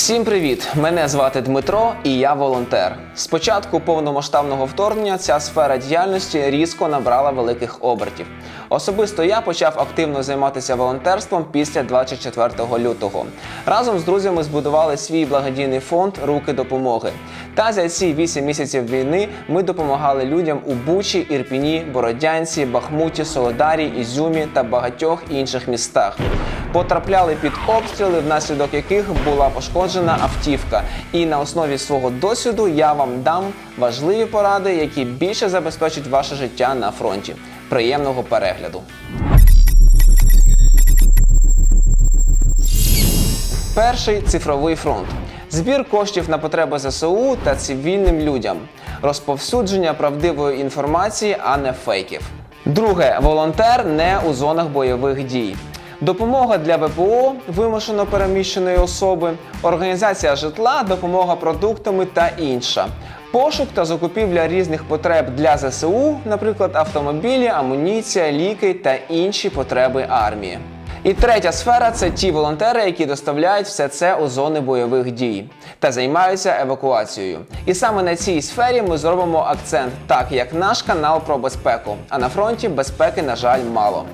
Всім привіт! Мене звати Дмитро і я волонтер. З початку повномасштабного вторгнення ця сфера діяльності різко набрала великих обертів. Особисто я почав активно займатися волонтерством після 24 лютого. Разом з друзями збудували свій благодійний фонд Руки допомоги. Та за ці 8 місяців війни ми допомагали людям у Бучі, Ірпіні, Бородянці, Бахмуті, Солодарі, Ізюмі та багатьох інших містах. Потрапляли під обстріли, внаслідок яких була пошкоджена автівка. І на основі свого досвіду я вам дам важливі поради, які більше забезпечать ваше життя на фронті. Приємного перегляду! Перший цифровий фронт. Збір коштів на потреби ЗСУ та цивільним людям. Розповсюдження правдивої інформації, а не фейків. Друге волонтер не у зонах бойових дій. Допомога для ВПО вимушено переміщеної особи, організація житла, допомога продуктами та інша. Пошук та закупівля різних потреб для ЗСУ, наприклад, автомобілі, амуніція, ліки та інші потреби армії. І третя сфера це ті волонтери, які доставляють все це у зони бойових дій та займаються евакуацією. І саме на цій сфері ми зробимо акцент, так як наш канал про безпеку. А на фронті безпеки, на жаль, мало.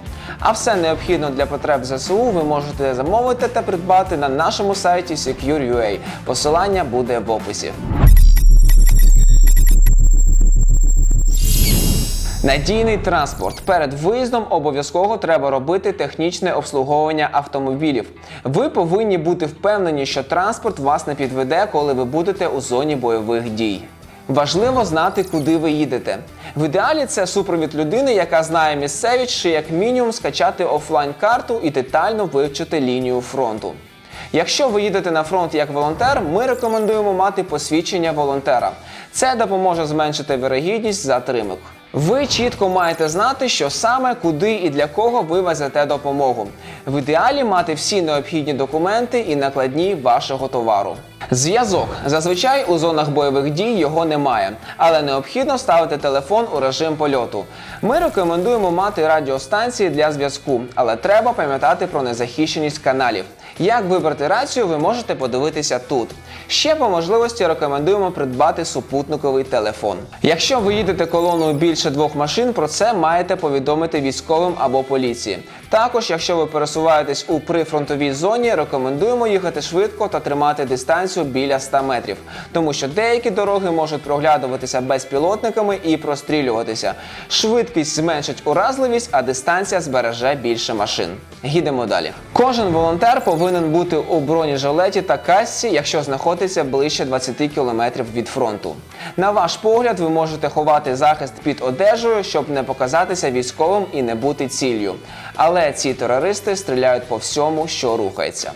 А все необхідне для потреб ЗСУ ви можете замовити та придбати на нашому сайті Secure.ua. Посилання буде в описі. Надійний транспорт. Перед виїздом обов'язково треба робити технічне обслуговування автомобілів. Ви повинні бути впевнені, що транспорт вас не підведе, коли ви будете у зоні бойових дій. Важливо знати, куди ви їдете. В ідеалі це супровід людини, яка знає місцевість, чи як мінімум скачати офлайн-карту і детально вивчити лінію фронту. Якщо ви їдете на фронт як волонтер, ми рекомендуємо мати посвідчення волонтера. Це допоможе зменшити вірогідність затримок. Ви чітко маєте знати, що саме, куди і для кого ви везете допомогу. В ідеалі мати всі необхідні документи і накладні вашого товару. Зв'язок зазвичай у зонах бойових дій його немає, але необхідно ставити телефон у режим польоту. Ми рекомендуємо мати радіостанції для зв'язку, але треба пам'ятати про незахищеність каналів. Як вибрати рацію, ви можете подивитися тут. Ще по можливості рекомендуємо придбати супутниковий телефон. Якщо ви їдете колоною більше двох машин, про це маєте повідомити військовим або поліції. Також, якщо ви пересуваєтесь у прифронтовій зоні, рекомендуємо їхати швидко та тримати дистанцію біля 100 метрів, тому що деякі дороги можуть проглядуватися безпілотниками і прострілюватися. Швидкість зменшить уразливість, а дистанція збереже більше машин. Їдемо далі. Кожен волонтер повинен бути у бронежилеті та касці, якщо знаходиться ближче 20 км від фронту. На ваш погляд, ви можете ховати захист під одежею, щоб не показатися військовим і не бути ціллю. Але ці терористи стріляють по всьому, що рухається.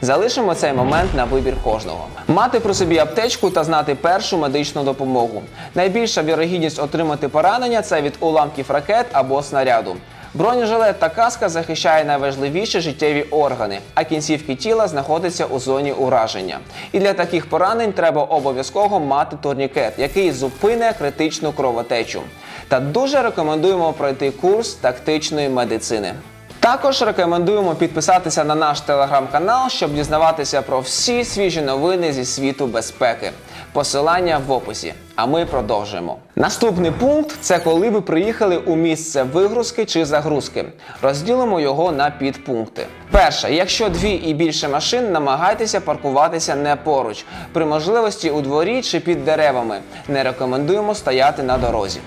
Залишимо цей момент на вибір кожного. Мати при собі аптечку та знати першу медичну допомогу. Найбільша вірогідність отримати поранення це від уламків ракет або снаряду. Бронежилет та каска захищає найважливіші життєві органи, а кінцівки тіла знаходяться у зоні ураження. І для таких поранень треба обов'язково мати турнікет, який зупине критичну кровотечу. Та дуже рекомендуємо пройти курс тактичної медицини. Також рекомендуємо підписатися на наш телеграм-канал, щоб дізнаватися про всі свіжі новини зі світу безпеки. Посилання в описі. А ми продовжуємо. Наступний пункт це коли ви приїхали у місце вигрузки чи загрузки. Розділимо його на підпункти. Перше, якщо дві і більше машин, намагайтеся паркуватися не поруч. При можливості у дворі чи під деревами. Не рекомендуємо стояти на дорозі.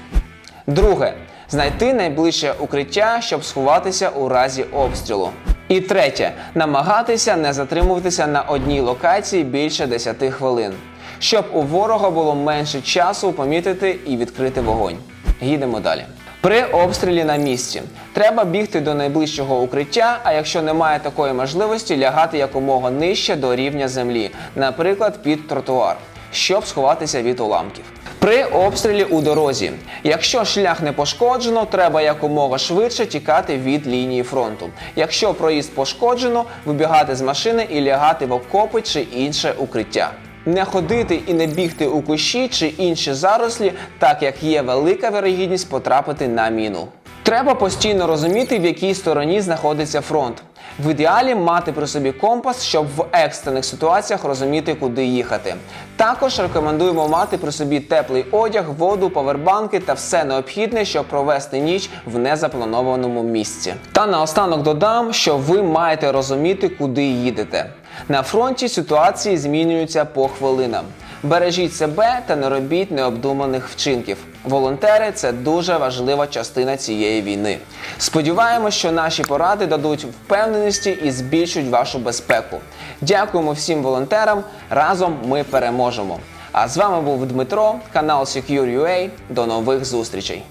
Друге. Знайти найближче укриття, щоб сховатися у разі обстрілу. І третє. Намагатися не затримуватися на одній локації більше 10 хвилин, щоб у ворога було менше часу помітити і відкрити вогонь. Їдемо далі. При обстрілі на місці треба бігти до найближчого укриття, а якщо немає такої можливості, лягати якомога нижче до рівня землі, наприклад, під тротуар, щоб сховатися від уламків. При обстрілі у дорозі, якщо шлях не пошкоджено, треба якомога швидше тікати від лінії фронту. Якщо проїзд пошкоджено, вибігати з машини і лягати в окопи чи інше укриття. Не ходити і не бігти у кущі чи інші зарослі, так як є велика вирогідність потрапити на міну. Треба постійно розуміти, в якій стороні знаходиться фронт. В ідеалі мати при собі компас, щоб в екстрених ситуаціях розуміти, куди їхати. Також рекомендуємо мати при собі теплий одяг, воду, павербанки та все необхідне, щоб провести ніч в незапланованому місці. Та наостанок додам, що ви маєте розуміти, куди їдете. На фронті ситуації змінюються по хвилинам. Бережіть себе та не робіть необдуманих вчинків. Волонтери це дуже важлива частина цієї війни. Сподіваємось, що наші поради дадуть впевненості і збільшують вашу безпеку. Дякуємо всім волонтерам. Разом ми переможемо. А з вами був Дмитро, канал Secure.ua. До нових зустрічей.